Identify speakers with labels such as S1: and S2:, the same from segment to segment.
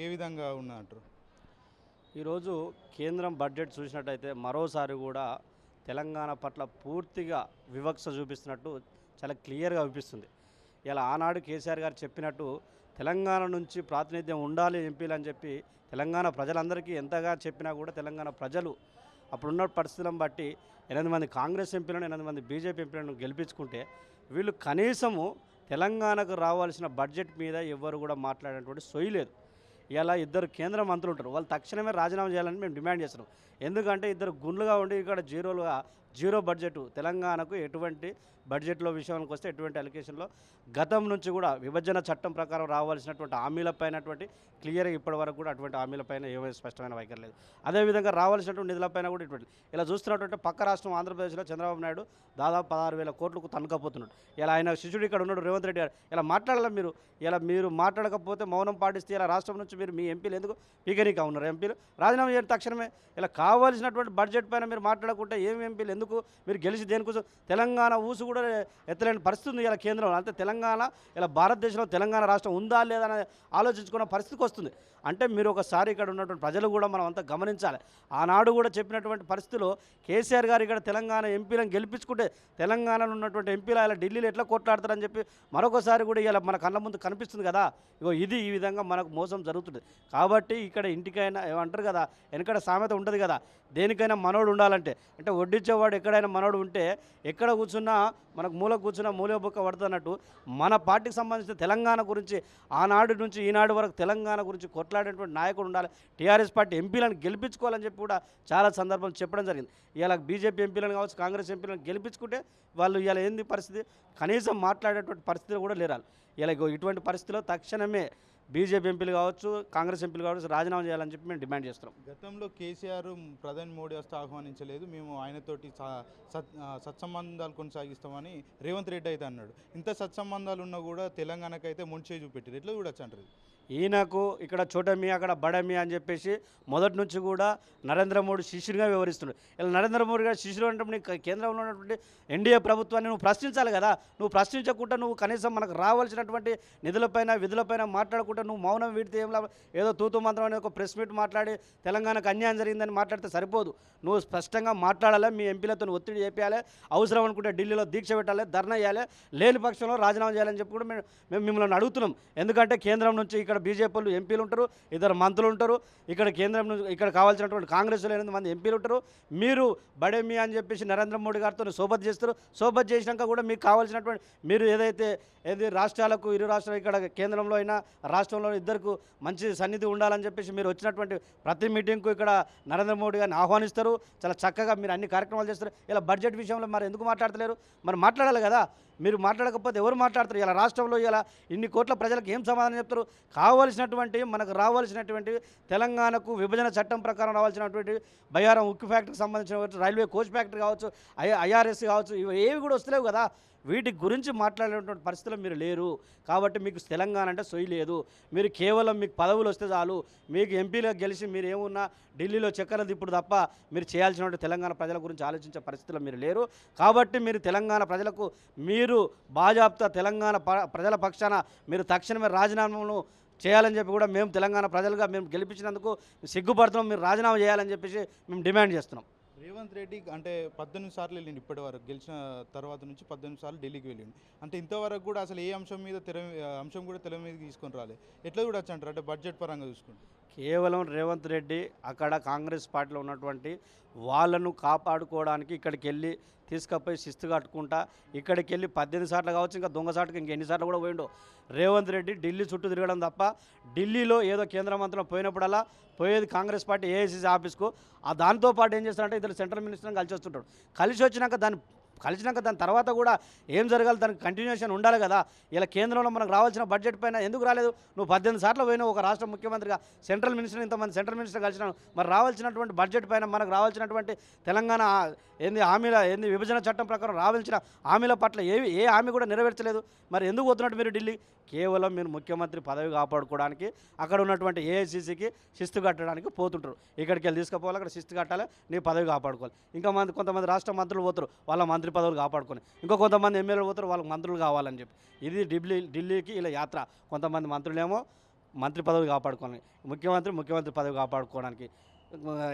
S1: ఏ విధంగా ఉన్నట్టు
S2: ఈరోజు కేంద్రం బడ్జెట్ చూసినట్టయితే మరోసారి కూడా తెలంగాణ పట్ల పూర్తిగా వివక్ష చూపిస్తున్నట్టు చాలా క్లియర్గా అనిపిస్తుంది ఇలా ఆనాడు కేసీఆర్ గారు చెప్పినట్టు తెలంగాణ నుంచి ప్రాతినిధ్యం ఉండాలి ఎంపీలు అని చెప్పి తెలంగాణ ప్రజలందరికీ ఎంతగా చెప్పినా కూడా తెలంగాణ ప్రజలు అప్పుడున్న పరిస్థితులను బట్టి ఎనిమిది మంది కాంగ్రెస్ ఎంపీలను ఎనిమిది మంది బీజేపీ ఎంపీలను గెలిపించుకుంటే వీళ్ళు కనీసము తెలంగాణకు రావాల్సిన బడ్జెట్ మీద ఎవ్వరు కూడా మాట్లాడేటువంటి సొయ్యి లేదు. ఇలా ఇద్దరు కేంద్ర మంత్రులు ఉంటారు. వాళ్ళు తక్షణమే రాజీనామా చేయాలని మేము డిమాండ్ చేస్తున్నాం. ఎందుకంటే ఇద్దరు గుండ్లుగా ఉండి ఇక్కడ జీరోలుగా జీరో బడ్జెట్. తెలంగాణకు ఎటువంటి బడ్జెట్లో విషయానికి వస్తే ఎటువంటి అలికేషన్లో గతం నుంచి కూడా విభజన చట్టం ప్రకారం రావాల్సినటువంటి హామీలపైనటువంటి క్లియర్గా ఇప్పటి వరకు కూడా అటువంటి హామీలపైన ఏమైనా స్పష్టమైన వైఖరి లేదు. అదేవిధంగా రావాల్సినటువంటి నిధులపైన కూడా ఇటువంటి ఇలా చూస్తున్నటువంటి పక్క రాష్ట్రం ఆంధ్రప్రదేశ్లో చంద్రబాబు నాయుడు దాదాపు పదహారు వేల కోట్లకు తనకపోతున్నాడు ఇలా ఆయన శిష్యుడు ఇక్కడ ఉన్నాడు రేవంత్ రెడ్డి గారు. ఇలా మాట్లాడాలి మీరు? ఇలా మీరు మాట్లాడకపోతే మౌనం పాటిస్తే ఇలా రాష్ట్రం నుంచి మీరు మీ ఎంపీలు ఎందుకు పీకనీకా ఉన్నారు? ఎంపీలు రాజీనామా చేయడం తక్షణమే ఇలా కావాల్సినటువంటి బడ్జెట్ పైన మీరు మాట్లాడకుంటే ఏమి ఎంపీలు ఎందుకు? మీరు గెలిచి దేనికోసం? తెలంగాణ ఊసు కూడా ఎత్తలేని పరిస్థితి ఉంది ఇలా కేంద్రంలో. అంటే తెలంగాణ ఇలా భారతదేశంలో తెలంగాణ రాష్ట్రం ఉందా లేదా అని ఆలోచించుకున్న పరిస్థితికి వస్తుంది. అంటే మీరు ఒకసారి ఇక్కడ ఉన్నటువంటి ప్రజలు కూడా మనం అంతా గమనించాలి. ఆనాడు కూడా చెప్పినటువంటి పరిస్థితిలో కేసీఆర్ గారు ఇక్కడ తెలంగాణ ఎంపీలను గెలిపించుకుంటే తెలంగాణలో ఉన్నటువంటి ఎంపీలు ఇలా ఢిల్లీలో ఎట్లా కొట్లాడతారని చెప్పి మరొకసారి కూడా ఇలా మన కళ్ళ ముందు కనిపిస్తుంది కదా. ఇగో ఇది ఈ విధంగా మనకు మోసం జరుగుతుంది. కాబట్టి ఇక్కడ ఇంటికైనా అంటారు కదా వెనకడ సామెత ఉంటుంది కదా. దేనికైనా మనోడు ఉండాలంటే. అంటే వడ్డించేవాడు ఎక్కడైనా మనోడు ఉంటే ఎక్కడ కూర్చున్నా మనకు మూల కూర్చున్నా మూల బుక్క పడుతున్నట్టు మన పార్టీకి సంబంధించిన తెలంగాణ గురించి ఆనాడు నుంచి ఈనాడు వరకు తెలంగాణ గురించి కొట్లాడేటువంటి నాయకుడు ఉండాలి. టీఆర్ఎస్ పార్టీ ఎంపీలను గెలిపించుకోవాలని చెప్పి కూడా చాలా సందర్భాలు చెప్పడం జరిగింది. ఇలా బీజేపీ ఎంపీలను కావచ్చు కాంగ్రెస్ ఎంపీలను గెలిపించుకుంటే వాళ్ళు ఇలా ఏంది పరిస్థితి? కనీసం మాట్లాడేటువంటి పరిస్థితులు కూడా లేరాలి ఇలా ఇటువంటి పరిస్థితిలో తక్షణమే బీజేపీ ఎంపీలు కావచ్చు కాంగ్రెస్ ఎంపీలు కావచ్చు రాజీనామా చేయాలని చెప్పి మేము డిమాండ్ చేస్తున్నాం.
S1: గతంలో కేసీఆర్ ప్రధాని మోడీ వస్తే ఆహ్వానించలేదు మేము ఆయనతోటి సత్ సత్సంబంధాలు కొనసాగిస్తామని రేవంత్ రెడ్డి అయితే అన్నాడు. ఇంత సత్సంబంధాలు ఉన్నా కూడా తెలంగాణకైతే అయితే ముంచే చూపెట్టారు ఎట్లా చూడొచ్చు అంటారు
S2: ఈయనకు ఇక్కడ చోటమి అక్కడ బడమి అని చెప్పేసి మొదటి నుంచి కూడా నరేంద్ర మోడీ శిష్యుడిగా వ్యవహరిస్తున్నాడు ఇలా నరేంద్ర మోడీ గారు శిష్యుడు అంటే నీకు కేంద్రంలో ఉన్నటువంటి ఎన్డీఏ ప్రభుత్వాన్ని నువ్వు ప్రశ్నించాలి కదా. నువ్వు ప్రశ్నించకుండా నువ్వు కనీసం మనకు రావాల్సినటువంటి నిధులపైన విధులపైన మాట్లాడకుండా నువ్వు మౌనం వీడితే ఏం లాభం? ఏదో తూతు మంత్రం అనే ఒక ప్రెస్ మీట్ మాట్లాడి తెలంగాణకు అన్యాయం జరిగిందని మాట్లాడితే సరిపోదు. నువ్వు స్పష్టంగా మాట్లాడాలి? మీ ఎంపీలతో ఒత్తిడి చేపించాలి అవసరం అనుకుంటే ఢిల్లీలో దీక్ష పెట్టాలి? ధర్నా చేయాలి? లేని పక్షంలో రాజీనామా చేయాలని చెప్పి కూడా మేము మేము మిమ్మల్ని అడుగుతున్నాం. ఎందుకంటే కేంద్రం నుంచి ఇక్కడ బీజేపీ వాళ్ళు ఎంపీలు ఉంటారు ఇద్దరు మంత్రులు ఉంటారు ఇక్కడ కేంద్రం నుంచి ఇక్కడ కావాల్సినటువంటి కాంగ్రెస్లో ఎనిమిది మంది ఎంపీలు ఉంటారు. మీరు బడేమి అని చెప్పేసి నరేంద్ర మోడీ గారితో సోబత్ చేస్తారు. సోబత్ చేసినాక కూడా మీకు కావాల్సినటువంటి మీరు ఏదైతే ఏది రాష్ట్రాలకు ఇరు రాష్ట్రాలు ఇక్కడ కేంద్రంలో అయినా రాష్ట్రంలో ఇద్దరికి మంచి సన్నిధి ఉండాలని చెప్పేసి మీరు వచ్చినటువంటి ప్రతి మీటింగ్కు ఇక్కడ నరేంద్ర మోడీ గారిని ఆహ్వానిస్తారు. చాలా చక్కగా మీరు అన్ని కార్యక్రమాలు చేస్తారు. ఇలా బడ్జెట్ విషయంలో మరి ఎందుకు మాట్లాడతలేరు? మరి మాట్లాడాలి కదా. మీరు మాట్లాడకపోతే ఎవరు మాట్లాడతారు? ఇలా రాష్ట్రంలో ఇలా ఇన్ని కోట్ల ప్రజలకు ఏం సమాధానం చెప్తారు? రావాల్సినటువంటి మనకు రావాల్సినటువంటి తెలంగాణకు విభజన చట్టం ప్రకారం రావాల్సినటువంటి బయ్యారం ఉక్కు ఫ్యాక్టరీకి సంబంధించిన రైల్వే కోచ్ ఫ్యాక్టరీ కావచ్చు ఐ ఐఆర్ఎస్ కావచ్చు ఇవి ఏవి కూడా వస్తలేవు కదా. వీటి గురించి మాట్లాడేటువంటి పరిస్థితులు మీరు లేరు. కాబట్టి మీకు తెలంగాణ అంటే సొయ్యి లేదు. మీరు కేవలం మీకు పదవులు వస్తే చాలు. మీకు ఎంపీలో గెలిచి మీరు ఏమున్నా ఢిల్లీలో చక్కెర దిప్పుడు తప్ప మీరు చేయాల్సినటువంటి తెలంగాణ ప్రజల గురించి ఆలోచించే పరిస్థితుల్లో మీరు లేరు. కాబట్టి మీరు తెలంగాణ ప్రజలకు మీరు బాజాప్తా తెలంగాణ ప- ప్రజల పక్షాన మీరు తక్షణమే రాజీనామాను చేయాలని చెప్పి కూడా మేము తెలంగాణ ప్రజలుగా మేము గెలిపించినందుకు సిగ్గుపడుతున్నాం మీరు రాజీనామా చేయాలని చెప్పేసి మేము డిమాండ్ చేస్తున్నాం.
S1: రేవంత్ రెడ్డి అంటే పద్దెనిమిది సార్లు వెళ్ళిండు ఇప్పటి వరకు గెలిచిన తర్వాత నుంచి పద్దెనిమిది సార్లు ఢిల్లీకి వెళ్ళిండు. అంటే ఇంతవరకు కూడా అసలు ఏ అంశం మీద తెర అంశం కూడా తెర మీద తీసుకొని రాలేదు ఎట్లా చూడొచ్చు అంటారు? అంటే బడ్జెట్ పరంగా చూసుకుంటే.
S2: కేవలం రేవంత్ రెడ్డి అక్కడ కాంగ్రెస్ పార్టీలో ఉన్నటువంటి వాళ్ళను కాపాడుకోవడానికి ఇక్కడికి వెళ్ళి తీసుకపోయి శిస్తు కట్టుకుంటా ఇక్కడికి వెళ్ళి పద్దెనిమిది సార్లు కావచ్చు ఇంకా దొంగ ఇంకా ఎన్నిసార్లు కూడా పోయిండు. రేవంత్ రెడ్డి ఢిల్లీ చుట్టూ తిరగడం తప్ప ఢిల్లీలో ఏదో కేంద్ర మంత్రులు పోయినప్పుడల్లా పోయేది కాంగ్రెస్ పార్టీ ఏఐసీసీ ఆఫీస్కు. ఆ దానితో పాటు ఏం చేస్తారంటే ఇద్దరు సెంట్రల్ మినిస్టర్ని కలిసి వస్తుంటాడు కలిసి వచ్చినాక దాన్ని కలిసినాక దాని తర్వాత కూడా ఏం జరగాలి? దానికి కంటిన్యూషన్ ఉండాలి కదా. ఇలా కేంద్రంలో మనకు రావాల్సిన బడ్జెట్ పైన ఎందుకు రాలేదు? నువ్వు పద్దెనిమిది సార్లు పోయినావు ఒక రాష్ట్ర ముఖ్యమంత్రిగా. సెంట్రల్ మినిస్టర్ ఇంతమంది సెంట్రల్ మినిస్టర్ కలిసినాను మరి రావాల్సినటువంటి బడ్జెట్ పైన మనకు రావాల్సినటువంటి తెలంగాణ ఏంది హామీల ఏంది విభజన చట్టం ప్రకారం రావాల్సిన హామీల పట్ల ఏవి ఏ హామీ కూడా నెరవేర్చలేదు. మరి ఎందుకు పోతున్నట్టు మీరు ఢిల్లీ? కేవలం మీరు ముఖ్యమంత్రి పదవి కాపాడుకోవడానికి అక్కడ ఉన్నటువంటి ఏఐసీసీకి శిస్తు కట్టడానికి పోతుంటారు. ఇక్కడికి వెళ్ళి తీసుకుపోవాలి అక్కడ శిస్తు కట్టాలి నీ పదవి కాపాడుకోవాలి. ఇంకా మంది కొంతమంది రాష్ట్ర మంత్రులు పోతారు. వాళ్ళ మంత్రి పదవులు కాపాడుకొని ఇంకో కొంతమంది ఎమ్మెల్యేలు పోతారు వాళ్ళకి మంత్రులు కావాలని చెప్పి. ఇది ఢిల్లీ ఢిల్లీకి ఇలా యాత్ర. కొంతమంది మంత్రులేమో మంత్రి పదవి కాపాడుకోవాలి ముఖ్యమంత్రి ముఖ్యమంత్రి పదవి కాపాడుకోవడానికి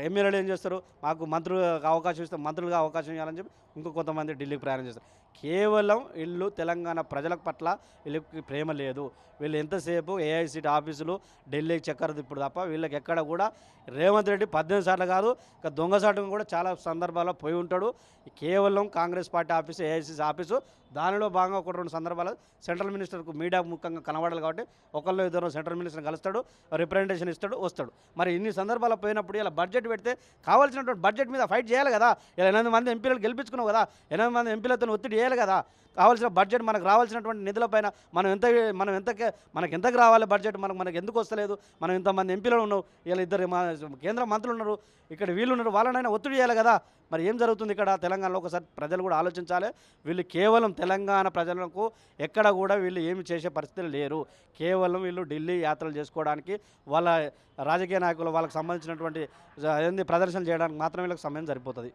S2: ఎమ్మెల్యేలు ఏం చేస్తారు? మాకు మంత్రులు అవకాశం ఇస్తే మంత్రులుగా అవకాశం ఇవ్వాలని చెప్పి ఇంకో కొంతమంది ఢిల్లీకి ప్రయాణం చేస్తారు. కేవలం వీళ్ళు తెలంగాణ ప్రజల పట్ల వీళ్ళకి ప్రేమ లేదు. వీళ్ళు ఎంతసేపు ఏఐసిటి ఆఫీసులు ఢిల్లీకి చక్కర తిప్పుడు తప్ప వీళ్ళకి ఎక్కడ కూడా రేవంత్ రెడ్డి పద్దెనిమిది సార్లు కాదు ఇక దొంగసాటం కూడా చాలా సందర్భాల్లో పోయి ఉంటాడు. కేవలం Congress party office AICC office దానిలో భాగంగా ఒక రెండు సందర్భాలు సెంట్రల్ మినిస్టర్కు మీడియా ముఖ్యంగా కనబడాలి కాబట్టి ఒకళ్ళు ఇద్దరు సెంట్రల్ మినిస్టర్ కలుస్తాడు రిప్రజెంటేషన్ ఇస్తాడు వస్తాడు. మరి ఇన్ని సందర్భాలు పోయినప్పుడు ఇలా బడ్జెట్ పెడితే కావాల్సినటువంటి బడ్జెట్ మీద ఫైట్ చేయాలి కదా. ఇలా ఎనిమిది మంది ఎంపీలు గెలిపించుకున్నావు కదా. ఎనిమిది మంది ఎంపీలతో ఒత్తిడి చేయాలి కదా. కావాల్సిన బడ్జెట్ మనకు రావాల్సినటువంటి నిధులపైన మనం ఎంత మనం ఎంత మనకి ఎంతకు రావాలి బడ్జెట్? మనకు మనకు ఎందుకు వస్తలేదు? మనం ఇంతమంది ఎంపీలు ఉన్నావు. ఇలా ఇద్దరు మా కేంద్ర మంత్రులు ఉన్నారు. ఇక్కడ వీళ్ళు ఉన్నారు. వాళ్ళనైనా ఒత్తిడి చేయాలి కదా. మరి ఏం జరుగుతుంది ఇక్కడ? తెలంగాణలో ఒకసారి ప్రజలు కూడా ఆలోచించాలి. వీళ్ళు కేవలం తెలంగాణ ప్రజలకు ఎక్కడ కూడా వీళ్ళు ఏమి చేసే పరిస్థితులు లేరు. కేవలం వీళ్ళు ఢిల్లీ యాత్రలు చేసుకోవడానికి వాళ్ళ రాజకీయ నాయకులు వాళ్ళకి సంబంధించినటువంటి ఏంది ప్రదర్శనలు చేయడానికి మాత్రమే వీళ్ళకి సమయం సరిపోతుంది.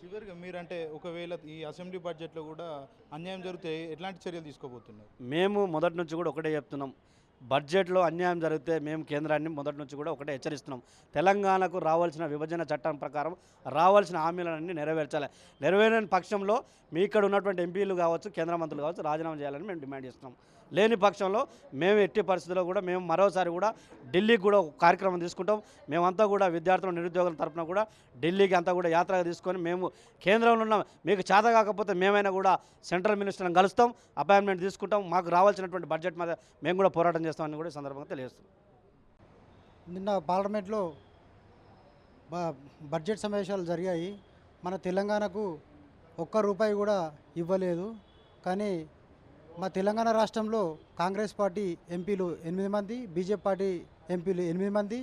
S1: చివరిగా మీరంటే ఒకవేళ ఈ అసెంబ్లీ బడ్జెట్లో కూడా అన్యాయం జరిగితే ఎట్లాంటి చర్యలు తీసుకోబోతున్నారు?
S2: మేము మొదటి నుంచి కూడా ఒకటే చెప్తున్నాం. బడ్జెట్లో అన్యాయం జరిగితే మేము కేంద్రాన్ని మొదటి నుంచి కూడా ఒకటే హెచ్చరిస్తున్నాం. తెలంగాణకు రావాల్సిన విభజన చట్టం ప్రకారం రావాల్సిన హామీలన్నీ నెరవేర్చాలి. నెరవేరని పక్షంలో మీ ఇక్కడ ఉన్నటువంటి ఎంపీలు కావచ్చు కేంద్ర మంత్రులు కావచ్చు రాజీనామా చేయాలని మేము డిమాండ్ చేస్తున్నాం. లేని పక్షంలో మేము ఎట్టి పరిస్థితుల్లో కూడా మేము మరోసారి కూడా ఢిల్లీకి కూడా ఒక కార్యక్రమం తీసుకుంటాం. మేమంతా కూడా విద్యార్థుల నిరుద్యోగుల తరపున కూడా ఢిల్లీకి అంతా కూడా యాత్రగా తీసుకొని మేము కేంద్రంలో ఉన్న మీకు చేత కాకపోతే మేమైనా కూడా సెంట్రల్ మినిస్టర్ని కలుస్తాం అపాయింట్మెంట్ తీసుకుంటాం. మాకు రావాల్సినటువంటి బడ్జెట్ మీద మేము కూడా పోరాటం చేస్తామని కూడా ఈ సందర్భంగా తెలియజేస్తాం
S3: నిన్న పార్లమెంట్లో బ- బడ్జెట్ సమావేశాలు జరిగాయి. మన తెలంగాణకు ఒక్క రూపాయి కూడా ఇవ్వలేదు. కానీ మా తెలంగాణ రాష్ట్రంలో కాంగ్రెస్ పార్టీ ఎంపీలు ఎనిమిది మంది బీజేపీ పార్టీ ఎంపీలు ఎనిమిది మంది.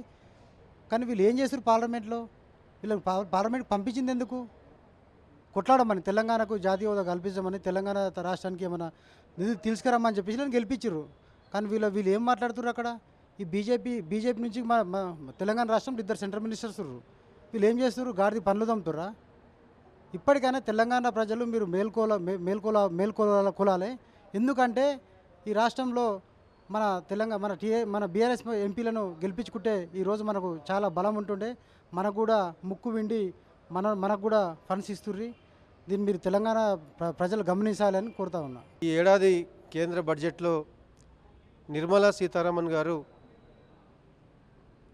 S3: కానీ వీళ్ళు ఏం చేశారు పార్లమెంట్లో? వీళ్ళకి పార్లమెంట్కి పంపించింది ఎందుకు? కొట్లాడమని తెలంగాణకు జాతీయ హోదా కల్పించమని తెలంగాణ రాష్ట్రానికి ఏమైనా నిధి తీసుకురమ్మని చెప్పేసి నేను గెలిపించారు కానీ వీళ్ళు వీళ్ళు ఏం మాట్లాడుతున్నారు అక్కడ? ఈ బీజేపీ బీజేపీ నుంచి మా తెలంగాణ రాష్ట్రంలో ఇద్దరు సెంట్రల్ మినిస్టర్స్ వీళ్ళు ఏం చేస్తారు గాడిది పనులు తమ్ముతుర్రా ఇప్పటికైనా తెలంగాణ ప్రజలు మీరు మేల్కోల మే- మేల్కోల మేల్కోల కొలాలి ఎందుకంటే ఈ రాష్ట్రంలో మన తెలంగాణ మన టీఏ మన బీఆర్ఎస్ ఎంపీలను గెలిపించుకుంటే ఈరోజు మనకు చాలా బలం ఉంటుండే. మనకు కూడా ముక్కు విండి మన మనకు కూడా ఫండ్స్ ఇస్తుర్రి. దీన్ని మీరు తెలంగాణ ప్ర- ప్రజలు గమనించాలని కోరుతా ఉన్నా.
S4: ఈ ఏడాది కేంద్ర బడ్జెట్లో నిర్మలా సీతారామన్ గారు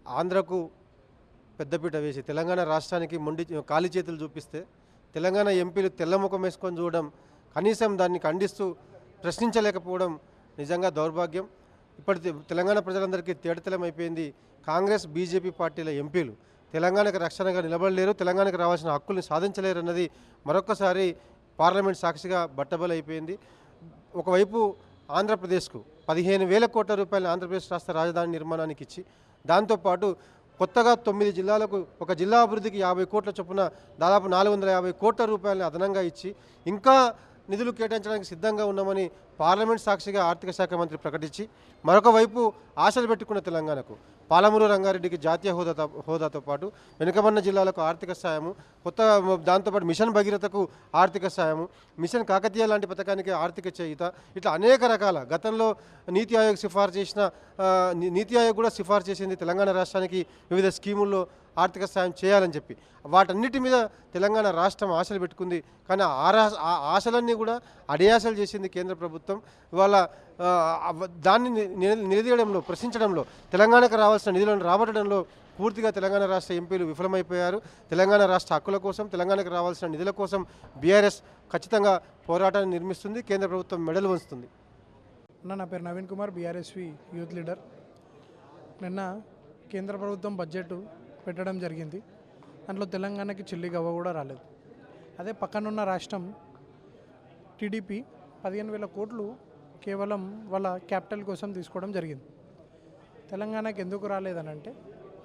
S4: ఆంధ్రకు పెద్దపీట వేసి తెలంగాణ రాష్ట్రానికి మొండి ఖాళీ చేతులు చూపిస్తే తెలంగాణ ఎంపీలు తెల్లముఖం వేసుకొని చూడడం కనీసం దాన్ని ఖండిస్తూ ప్రశ్నించలేకపోవడం నిజంగా దౌర్భాగ్యం. ఇప్పటి తెలంగాణ ప్రజలందరికీ తేటతెలం అయిపోయింది కాంగ్రెస్ బీజేపీ పార్టీల ఎంపీలు తెలంగాణకు రక్షణగా నిలబడలేరు తెలంగాణకు రావాల్సిన హక్కుల్ని సాధించలేరు అన్నది మరొకసారి పార్లమెంట్ సాక్షిగా బట్టబలైపోయింది. ఒకవైపు ఆంధ్రప్రదేశ్కు పదిహేను వేల కోట్ల రూపాయలు ఆంధ్రప్రదేశ్ రాష్ట్ర రాజధాని నిర్మాణానికి ఇచ్చి దాంతోపాటు కొత్తగా తొమ్మిది జిల్లాలకు ఒక జిల్లా అభివృద్ధికి యాభై కోట్ల చొప్పున దాదాపు నాలుగు వందల యాభై కోట్ల రూపాయలని అదనంగా ఇచ్చి ఇంకా నిధులు కేటాయించడానికి సిద్ధంగా ఉన్నామని పార్లమెంట్ సాక్షిగా ఆర్థిక శాఖ మంత్రి ప్రకటించి మరొక వైపు ఆశలు పెట్టుకున్న తెలంగాణకు పాలమూరు రంగారెడ్డికి జాతీయ హోదా హోదాతో పాటు వెనుకబడిన జిల్లాలకు ఆర్థిక సాయము కొత్త దాంతోపాటు మిషన్ భగీరథకు ఆర్థిక సాయము మిషన్ కాకతీయ లాంటి పథకానికి ఆర్థిక చేయుత ఇట్లా అనేక రకాల గతంలో నీతి ఆయోగ్ సిఫార్సు చేసిన నీతి ఆయోగ్ కూడా సిఫార్సు చేసింది తెలంగాణ రాష్ట్రానికి వివిధ స్కీముల్లో ఆర్థిక సాయం చేయాలని చెప్పి. వాటన్నిటి మీద తెలంగాణ రాష్ట్రం ఆశలు పెట్టుకుంది. కానీ ఆ ఆ ఆశలన్నీ కూడా అడియాసలు చేసింది కేంద్ర ప్రభుత్వం. ఇవాళ దాన్ని నిలదీయడంలో ప్రశ్నించడంలో తెలంగాణకు రావాల్సిన నిధులను రాబట్టడంలో పూర్తిగా తెలంగాణ రాష్ట్ర ఎంపీలు విఫలమైపోయారు. తెలంగాణ రాష్ట్ర హక్కుల కోసం తెలంగాణకు రావాల్సిన నిధుల కోసం బీఆర్ఎస్ ఖచ్చితంగా పోరాటాన్ని నిర్మిస్తుంది. కేంద్ర ప్రభుత్వం మెడలు వంచుతుంది.
S5: అన్న నా పేరు Naveen Kumar BRSV youth leader. నిన్న కేంద్ర ప్రభుత్వం బడ్జెట్ పెట్టడం జరిగింది. దాంట్లో తెలంగాణకి చిల్లి గవ్వ కూడా రాలేదు. అదే పక్కనున్న రాష్ట్రం టీడీపీ పదిహేను వేల కోట్లు కేవలం వాళ్ళ క్యాపిటల్ కోసం తీసుకోవడం జరిగింది. తెలంగాణకి ఎందుకు రాలేదనంటే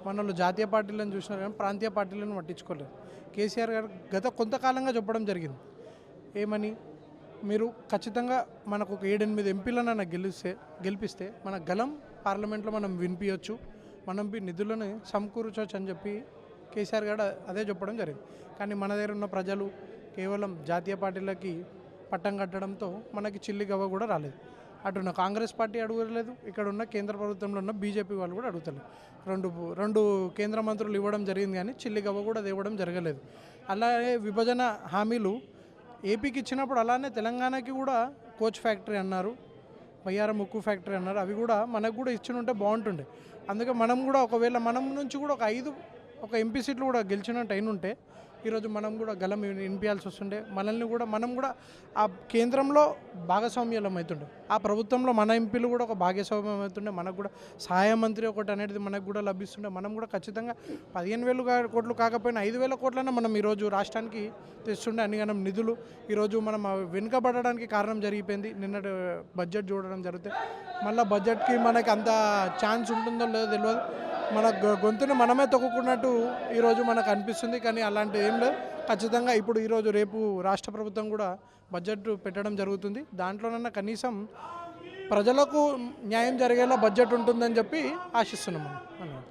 S5: మనలో జాతీయ పార్టీలను చూసినారు కానీ ప్రాంతీయ పార్టీలను పట్టించుకోలేదు. కేసీఆర్ గారు గత కొంతకాలంగా చెప్పడం జరిగింది. ఏమని? మీరు ఖచ్చితంగా మనకు ఒక ఏడెనిమిది ఎంపీలను గెలిస్తే గెలిపిస్తే మన గలం పార్లమెంట్లో మనం వినిపించవచ్చు మనం బి నిధులను సమకూర్చవచ్చు అని చెప్పి కేసీఆర్ గారు అదే చెప్పడం జరిగింది. కానీ మన దగ్గర ఉన్న ప్రజలు కేవలం జాతీయ పార్టీలకి పట్టం కట్టడంతో మనకి చిల్లి గవ్వ కూడా రాలేదు. అటున్న కాంగ్రెస్ పార్టీ అడగలేదు ఇక్కడ ఉన్న కేంద్ర ప్రభుత్వంలో ఉన్న బీజేపీ వాళ్ళు కూడా అడుగుతలేదు. రెండు రెండు కేంద్ర మంత్రులు ఇవ్వడం జరిగింది కానీ చిల్లి గవ్వ కూడా ఇవ్వడం జరగలేదు. అలాగే విభజన హామీలు ఏపీకి ఇచ్చినప్పుడు అలానే తెలంగాణకి కూడా కోచ్ ఫ్యాక్టరీ అన్నారు వైఆర్ ఉక్కు ఫ్యాక్టరీ అన్నారు అవి కూడా మనకు కూడా ఇచ్చినుంటే బాగుంటుండే. అందుకే మనం కూడా ఒకవేళ మనం నుంచి కూడా ఒక ఐదు ఒక ఎంపీ సీట్లు కూడా గెలిచినట్టు అయినుంటే ఈరోజు మనం కూడా గలం వినిపించాల్సి వస్తుండే. మనల్ని కూడా మనం కూడా ఆ కేంద్రంలో భాగస్వామ్యం అవుతుండే. ఆ ప్రభుత్వంలో మన ఎంపీలు కూడా ఒక భాగస్వామ్యం అవుతుండే. మనకు కూడా సహాయ మంత్రి ఒకటి అనేది మనకు కూడా లభిస్తుండే. మనం కూడా ఖచ్చితంగా పదిహేను వేలు కోట్లు కాకపోయినా ఐదు వేల కోట్లనే మనం ఈరోజు రాష్ట్రానికి తెస్తుండే. అన్ని మనం నిధులు ఈరోజు మనం వెనుకబడడానికి కారణం జరిగిపోయింది. నిన్నటి బడ్జెట్ చూడడం జరిగితే మళ్ళీ బడ్జెట్కి మనకి అంత ఛాన్స్ ఉంటుందో లేదో తెలియదు మన గొ- గొంతుని మనమే తొక్కుకున్నట్టు ఈరోజు మనకు అనిపిస్తుంది కానీ అలాంటి ఏం లేదు. ఖచ్చితంగా ఇప్పుడు ఈరోజు రేపు రాష్ట్ర ప్రభుత్వం కూడా బడ్జెట్ పెట్టడం జరుగుతుంది. దాంట్లోనన్నా కనీసం ప్రజలకు న్యాయం జరిగేలా బడ్జెట్ ఉంటుందని చెప్పి ఆశిస్తున్నాం మనం.